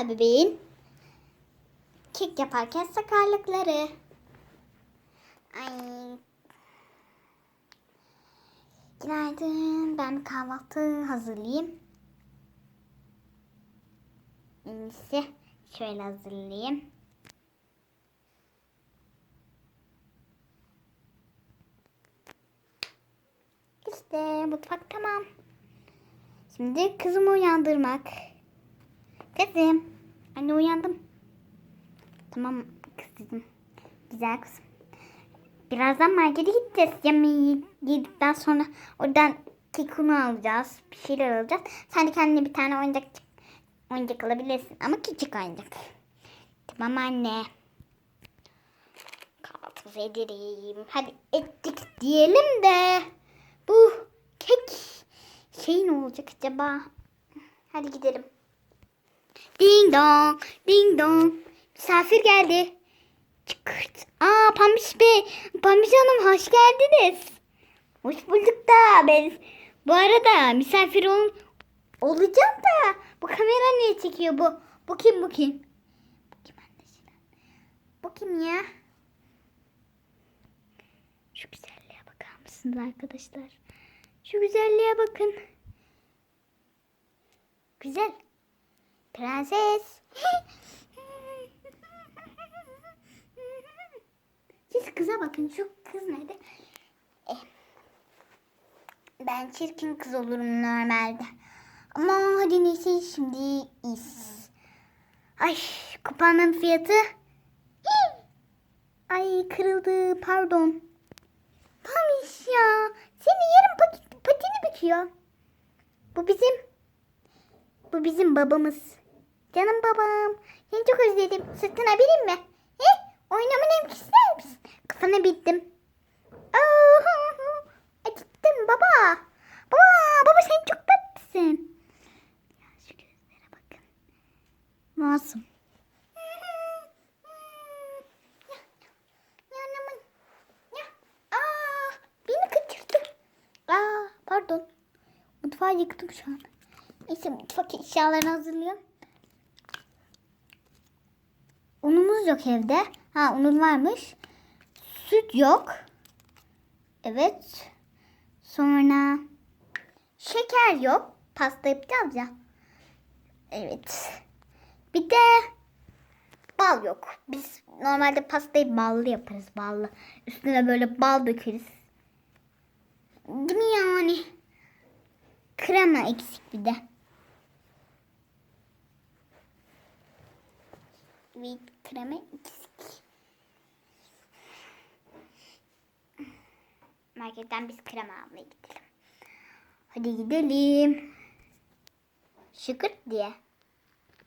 Merhaba bebeğin. Kek yaparken sakarlıkları. Ay. Günaydın. Ben kahvaltı hazırlayayım. İyisi şöyle hazırlayayım. İşte mutfak tamam. Şimdi kızımı uyandırmak. Kızım. Anne uyandım. Tamam kızım. Güzel kızım. Birazdan markete gideceğiz. Yemeği yedikten sonra oradan kekunu alacağız. Bir şeyler alacağız. Sen de kendine bir tane oyuncak oyuncak alabilirsin. Ama küçük oyuncak. Tamam anne. Kahvaltımızı edelim. Hadi ettik diyelim de. Bu kek şey ne olacak acaba? Hadi gidelim. Ding dong, ding dong. Misafir geldi. Çıkırt. Aa Pambiş Bey, Pambiş Hanım hoş geldiniz. Hoş bulduk da ben bu arada misafir ol, olacağım da bu kamera niye çekiyor bu? Bu kim bu kim? Bu kim? Bu kim ya? Şu güzelliğe bakar mısınız arkadaşlar? Şu güzelliğe bakın. Güzel. Prenses. Siz kıza bakın. Şu kız nerede? Eh, Ben çirkin kız olurum normalde. Ama hadi neyse şimdi is. Ay kupanın fiyatı. Ay kırıldı pardon. Pamiş ya. Seni yarın pat- patini büküyor. Bu bizim bu bizim babamız. Canım babam. Seni çok özledim. Sırtına bineyim mi? He? Oynamanı ister misin? Kafana bittim. Aa, acıttım baba. Baba, baba sen çok tatlısın. Ya şu gözlere bakın. Masum. Pardon. Mutfağı yıktım şu an. Neyse mutfak eşyalarını hazırlıyorum. Yok evde. Ha unun varmış. Süt yok. Evet. Sonra şeker yok. Pasta yapacağız ya. Evet. Bir de bal yok. Biz normalde pastayı ballı yaparız ballı. Üstüne böyle bal dökeriz. Değil mi yani? Krema eksik bir de. Ve krema eksik. Marketten biz krema almaya gidelim. Hadi gidelim. Şıkırt diye.